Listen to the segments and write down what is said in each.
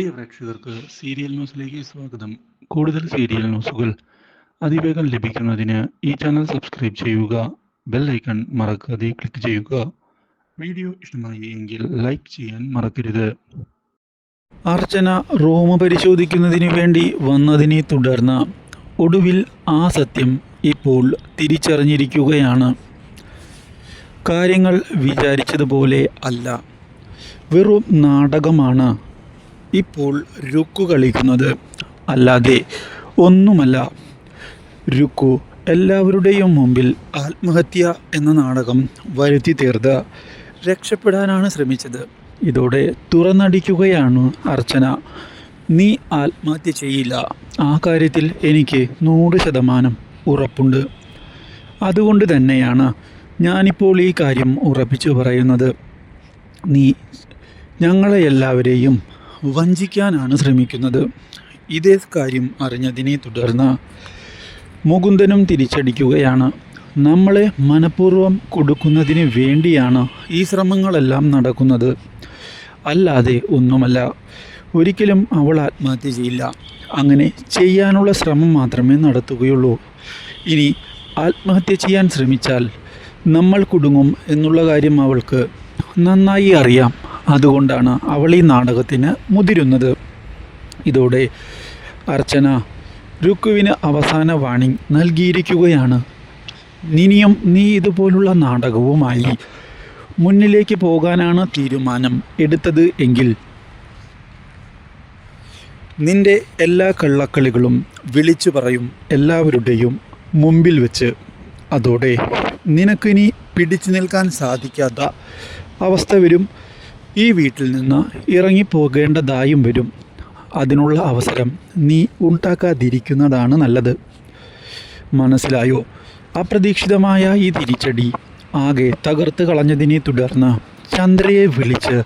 പ്രിയ പ്രേക്ഷകർക്ക് സീരിയൽ ന്യൂസിലേക്ക് സ്വാഗതം. കൂടുതൽ സീരിയൽ ന്യൂസുകൾ അതിവേഗം ലഭിക്കുന്നതിന് ഈ ചാനൽ സബ്സ്ക്രൈബ് ചെയ്യുക ബെൽ ഐക്കൺ മറക്കാതെ ക്ലിക്ക് ചെയ്യുക. വീഡിയോ ഇഷ്ടമായി എങ്കിൽ ലൈക്ക് ചെയ്യാൻ മറക്കരുത്. അർച്ചന റോമ പരിശോധിക്കുന്നതിന് വേണ്ടി വന്നതിനെ തുടർന്ന് ഒടുവിൽ ആ സത്യം ഇപ്പോൾ തിരിച്ചറിഞ്ഞിരിക്കുകയാണ്. കാര്യങ്ങൾ വിചാരിച്ചതുപോലെ അല്ല. വെറും നാടകമാണ്. ഇപ്പോൾ രുക്കു കളിക്കുന്നത് അല്ലാതെ ഒന്നുമല്ല. രുക്കു എല്ലാവരുടെയും മുമ്പിൽ ആത്മഹത്യ എന്ന നാടകം വരുത്തി തീർത്ത് രക്ഷപ്പെടാനാണ് ശ്രമിച്ചത്. ഇതോടെ തുറന്നടിക്കുകയാണ് അർച്ചന. നീ ആത്മഹത്യ ചെയ്യില്ല. ആ കാര്യത്തിൽ എനിക്ക് നൂറ് ശതമാനം ഉറപ്പുണ്ട്. അതുകൊണ്ട് തന്നെയാണ് ഞാനിപ്പോൾ ഈ കാര്യം ഉറപ്പിച്ചു പറയുന്നത്. നീ ഞങ്ങളെ എല്ലാവരെയും വഞ്ചിക്കാനാണ് ശ്രമിക്കുന്നത്. ഇതേ കാര്യം അറിഞ്ഞതിനെ തുടർന്ന് മുകുന്ദനും തിരിച്ചടിക്കുകയാണ്. നമ്മളെ മനഃപൂർവം കൊടുക്കുന്നതിന് വേണ്ടിയാണ് ഈ ശ്രമങ്ങളെല്ലാം നടക്കുന്നത്. അല്ലാതെ ഒന്നുമല്ല. ഒരിക്കലും അവൾ ആത്മഹത്യ ചെയ്യില്ല. അങ്ങനെ ചെയ്യാനുള്ള ശ്രമം മാത്രമേ നടത്തുകയുള്ളൂ. ഇനി ആത്മഹത്യ ചെയ്യാൻ ശ്രമിച്ചാൽ നമ്മൾ കുടുങ്ങും എന്നുള്ള കാര്യം അവൾക്ക് നന്നായി അറിയാം. അതുകൊണ്ടാണ് അവൾ ഈ നാടകത്തിന് മുതിരുന്നത്. ഇതോടെ അർച്ചന രുക്കുവിന് അവസാന വാണിംഗ് നൽകിയിരിക്കുകയാണ്. നിനിയും നീ ഇതുപോലുള്ള നാടകവുമായി മുന്നിലേക്ക് പോകാനാണ് തീരുമാനം എടുത്തത് എങ്കിൽ നിന്റെ എല്ലാ കള്ളക്കളികളും വിളിച്ചു പറയും എല്ലാവരുടെയും മുമ്പിൽ വെച്ച്. അതോടെ നിനക്കിനി പിടിച്ചു നിൽക്കാൻ സാധിക്കാത്ത അവസ്ഥ വരും. ഈ വീട്ടിൽ നിന്ന് ഇറങ്ങിപ്പോകേണ്ടതായും വരും. അതിനുള്ള അവസരം നീ ഉണ്ടാക്കാതിരിക്കുന്നതാണ് നല്ലത്. മനസ്സിലായോ? അപ്രതീക്ഷിതമായ ഈ തിരിച്ചടി ആകെ തകർത്ത് കളഞ്ഞതിനെ തുടർന്ന് ചന്ദ്രയെ വിളിച്ച്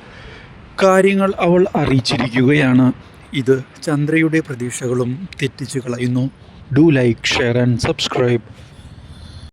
കാര്യങ്ങൾ അവൾ അറിയിച്ചിരിക്കുകയാണ്. ഇത് ചന്ദ്രയുടെ പ്രതീക്ഷകളും തെറ്റിച്ചു കളയുന്നു. Do like share and subscribe.